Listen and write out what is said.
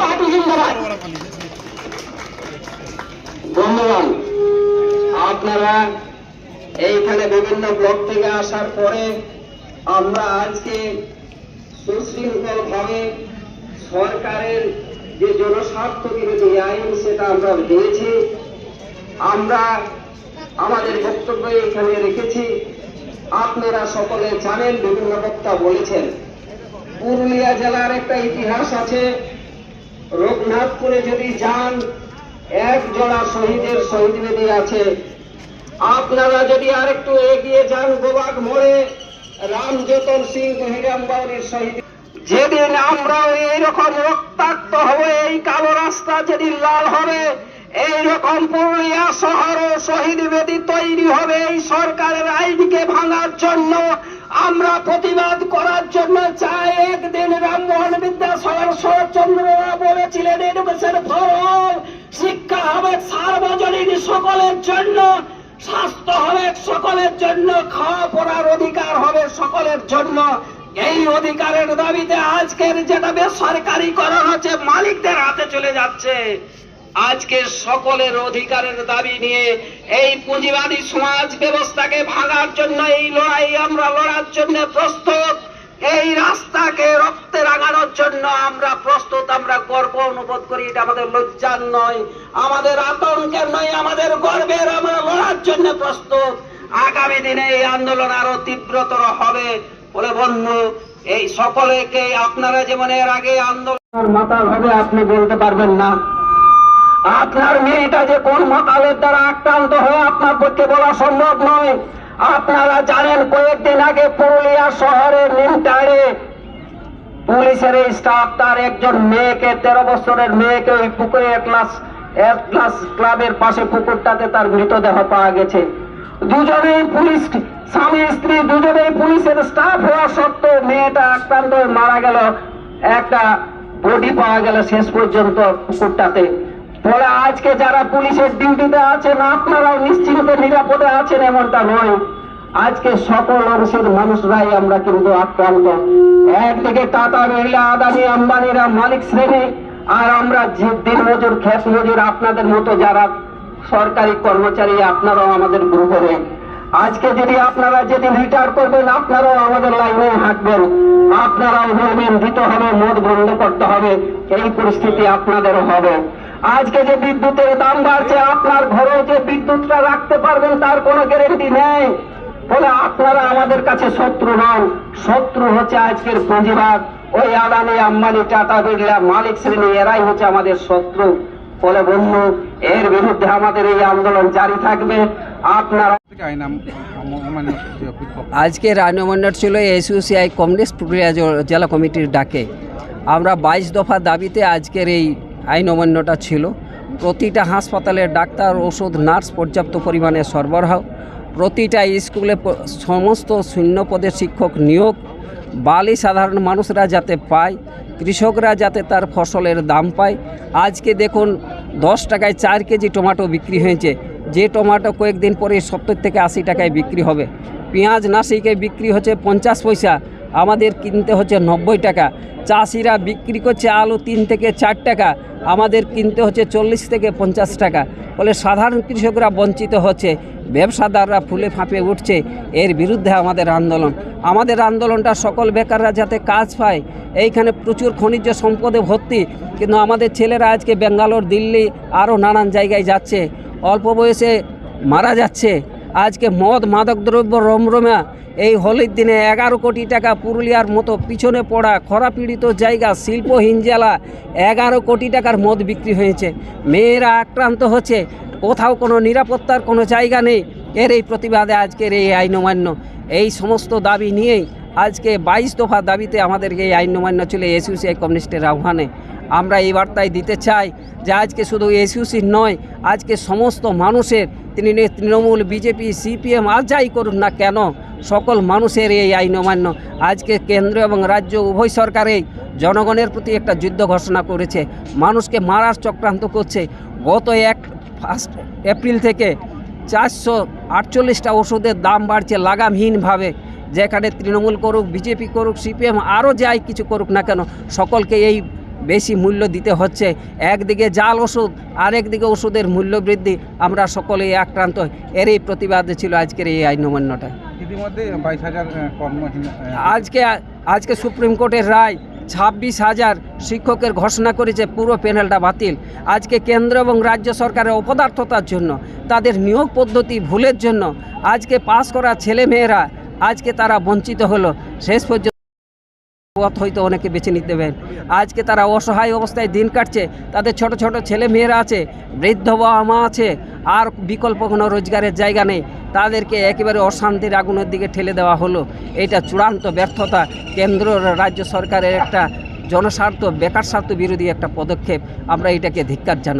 Party জিন্দাবাদ। বন্ধুগণ, আপনারা এইখানে বিভিন্ন ব্লক থেকে আসার পরে আমরা আজকে সুশৃঙ্খলভাবে সরকারের যে জনস্বার্থ বিরোধী আইন, সেটা আমরা দিয়েছি আমরা আমাদের বক্তব্য এখানে রেখেছি। আপনারা সকলে জানেন, বিভিন্ন বক্তা বলেছেন। পুরুলিয়া জেলার একটা ইতিহাস আছে। রঘুনাথপুরে যদি যান, এক জোড়া শহীদের শহীদ বেদি আছে। আপনারা যদি আরেকটু এগিয়ে যান গোবাগ মোড়ে রামযতন সিং হিরাম বাউরির শহীদ। যেদিন আমরা এইরকম রক্তাক্ত হবে, এই কালো রাস্তা যেদিন লাল হবে, এইরকম পুরুলিয়া শহরে শহীদ বেদি তৈরি হবে এই সরকারের আইনকে ভাঙার জন্য আমরা প্রতিবাদ করার জন্য চাই। একদিন রামমোহন বিদ্যাসাগর শরৎচন্দ্ররা বলেছিলেন, এডুকেশন ফর অল, শিক্ষা হবে সার্বজনীন সকলের জন্য, স্বাস্থ্য হবে সকলের জন্য, খাওয়া পড়ার অধিকার হবে সকলের জন্য। এই অধিকারের দাবিতে আজকের যেটা বেসরকারিকরণ হচ্ছে, মালিকদের হাতে চলে যাচ্ছে। আজকে সকলের অধিকারের দাবি নিয়ে এই পুঁজিবাদী সমাজ ব্যবস্থাকে ভাঙার জন্য এই লড়াই আমরা লড়ার জন্য প্রস্তুত। এই রাস্তাকে রক্তে রাঙানোর জন্য আমরা প্রস্তুত, আমরা গর্ব অনুভব করি, এটা আমাদের লজ্জার নয়। আমাদের আতঙ্কের নয়, আমাদের গর্বের আমরা লড়ার জন্য প্রস্তুত। আগামী দিনে এই আন্দোলন আরও তীব্রতর হবে বলে বন্ধু, এই সকলেকে আপনারা যেমন এর আগে আন্দোলন মাতাল হবে, আপনি বলতে পারবেন না। আপনার মেয়েটা যে কোন মাতালের দ্বারা আক্রান্ত হয়ে আপনার পক্ষে বলা সম্ভব নয়। আপনারা জানেন কয়েকদিন আগে পুরুলিয়া শহরের নিমটাড়ে পুলিশের স্টাফ তার একজন মেয়েকে, তেরো বছরের মেয়েকে ওই পুকুরে ক্লাস ক্লাস ক্লাবের পাশে পুকুরটাতে তার মৃতদেহ পাওয়া গেছে। দুজনেই পুলিশ স্বামী, স্ত্রী, দুজনেই পুলিশের স্টাফ হওয়া সত্ত্বেও মেয়েটা আক্রান্ত মারা গেল। একটা বডি পাওয়া গেল শেষ পর্যন্ত পুকুরটাতে। ফলে আজকে যারা পুলিশের ডিউটিতে আছেন আপনারাও নিশ্চিন্তে নিরাপদে আছেন, এমনটা নয়। আজকে সকল অংশের মানুষরাই আমরা কিন্তু আক্রান্ত। একদিকে টাটা বিড়লা আদানি আম্বানিরা মালিক শ্রেণি, আর আমরা যে দিন মজুর খেত মজুর আপনাদের মতো যারা সরকারি কর্মচারী, আপনারাও আমাদের গ্রুপে আজকে যদি আপনারা যেদিন রিটায়ার করবেন, আপনারাও আমাদের লাইনে হাঁটবেন আপনারাও বলবেন দিতে হবে মদ বন্ধ করতে হবে। এই পরিস্থিতি আপনাদেরও হবে। আজকে যে বিদ্যুতের দাম বাড়ছে, আপনার ঘরে যে বিদ্যুৎটা রাখতে পারবেন, তার কোনো গ্যারেন্টি নেই। ফলে আপনারা আমাদের কাছে শত্রু নন। শত্রু হচ্ছে আজকের পুঁজিবাদ। ওই আদানি, আম্বানি, টাটা, বিড়লা, মালিক শ্রেণি, এরাই হচ্ছে আমাদের শত্রু। ফলে বন্ধু, এর বিরুদ্ধে আমাদের এই আন্দোলন জারি থাকবে। আপনারা আজকে রান্নামন্ডল ছিল এসইউসিআই কমিউনিস্ট পুরুলিয়া জেলা কমিটির ডাকে। আমরা বাইশ দফা দাবিতে আজকের এই আইন অমান্যটা ছিল। প্রতিটা হাসপাতালে ডাক্তার, ওষুধ, নার্স পর্যাপ্ত পরিমাণে সরবরাহ। প্রতিটা স্কুলে সমস্ত শূন্য পদে শিক্ষক নিয়োগ। বালি সাধারণ মানুষরা যাতে পায়, কৃষকরা যাতে তার ফসলের দাম পায়। আজকে দেখুন, দশ টাকায় চার কেজি টমেটো বিক্রি হয়েছে। যে টমেটো কয়েকদিন পরে সত্তর থেকে আশি টাকায় বিক্রি হবে। পেঁয়াজ নাসিকে বিক্রি হচ্ছে পঞ্চাশ পয়সা। আমাদের কিনতে হচ্ছে নব্বই টাকা। চাষিরা বিক্রি করছে আলু তিন থেকে চার টাকা, আমাদের কিনতে হচ্ছে চল্লিশ থেকে পঞ্চাশ টাকা। ফলে সাধারণ কৃষকরা বঞ্চিত হচ্ছে, ব্যবসাদাররা ফুলে ফাঁপে উঠছে, এর বিরুদ্ধে আমাদের আন্দোলন। আমাদের আন্দোলনটা সকল বেকাররা যাতে কাজ পায়, এইখানে প্রচুর খনিজ সম্পদে ভর্তি। কিন্তু আমাদের ছেলেরা আজকে ব্যাঙ্গালোর, দিল্লি আরও নানান জায়গায় যাচ্ছে, অল্প বয়সে মারা যাচ্ছে। আজকে মদ মাদকদ্রব্য রমরমা, এই হোলির দিনে এগারো কোটি টাকা পুরুলিয়ার মতো পিছনে পড়া খরা পীড়িত জায়গা শিল্পহীন জেলা এগারো কোটি টাকার মদ বিক্রি হয়েছে। মেয়েরা আক্রান্ত হচ্ছে, কোথাও কোনো নিরাপত্তার কোনো জায়গা নেই। এর এই প্রতিবাদে আজকের এই আইন অমান্য এই সমস্ত দাবি নিয়েই আজকে বাইশ দফা দাবিতে আমাদেরকে এই আইন অমান্য ছিল এসইউসিআই কমিউনিস্টের আহ্বানে। আমরা এই বার্তায় দিতে চাই যে আজকে শুধু এসইউসির নয়, আজকে সমস্ত মানুষের, তিনি তৃণমূল, বিজেপি, সিপিএম, আর যাই করুন না কেন, সকল মানুষের এই আইন অমান্য। আজকে কেন্দ্র এবং রাজ্য উভয় সরকারেই জনগণের প্রতি একটা যুদ্ধ ঘোষণা করেছে। মানুষকে মারার চক্রান্ত করছে। গত এক ফার্স্ট এপ্রিল থেকে চারশো আটচল্লিশটা ওষুধের দাম বাড়ছে লাগামহীনভাবে। যেখানে তৃণমূল করুক বিজেপি করুক সিপিএম আরও যাই কিছু করুক না কেন সকলকে এই বেশি মূল্য দিতে হচ্ছে। একদিকে জাল ওষুধ আরেকদিকে ওষুধের মূল্য বৃদ্ধি। আমরা সকলেই আক্রান্ত এরই প্রতিবাদে ছিল আজকের এই আইন অমান্যটা বাইশ হাজার আহ, কর্মহীন আহ, আজকে আজকে সুপ্রিম কোর্টের রায় ছাব্বিশ হাজার শিক্ষকের ঘোষণা করেছে পুরো প্যানেলটা বাতিল। আজকে কেন্দ্র এবং রাজ্য সরকারের অপদার্থতার জন্য তাদের নিয়োগ পদ্ধতি ভুলের জন্য আজকে পাস করা ছেলে মেয়েরা আজকে তারা বঞ্চিত হলো। শেষ পর্যন্ত পথ হয়তো অনেকে বেছে নিতে দেবেন আজকে তারা অসহায় অবস্থায় দিন কাটছে। তাদের ছোট ছোট ছেলে মেয়েরা আছে, বৃদ্ধ বাবা মা আছে, আর বিকল্প কোনো রোজগারের জায়গা নেই। তাদেরকে একেবারে অশান্তির আগুনের দিকে ঠেলে দেওয়া হলো। এটা চূড়ান্ত ব্যর্থতা। কেন্দ্র রাজ্য সরকারের একটা জনস্বার্থ, বেকার স্বার্থ বিরোধী একটা পদক্ষেপ। আমরা এটাকে ধিক্কার জানাই।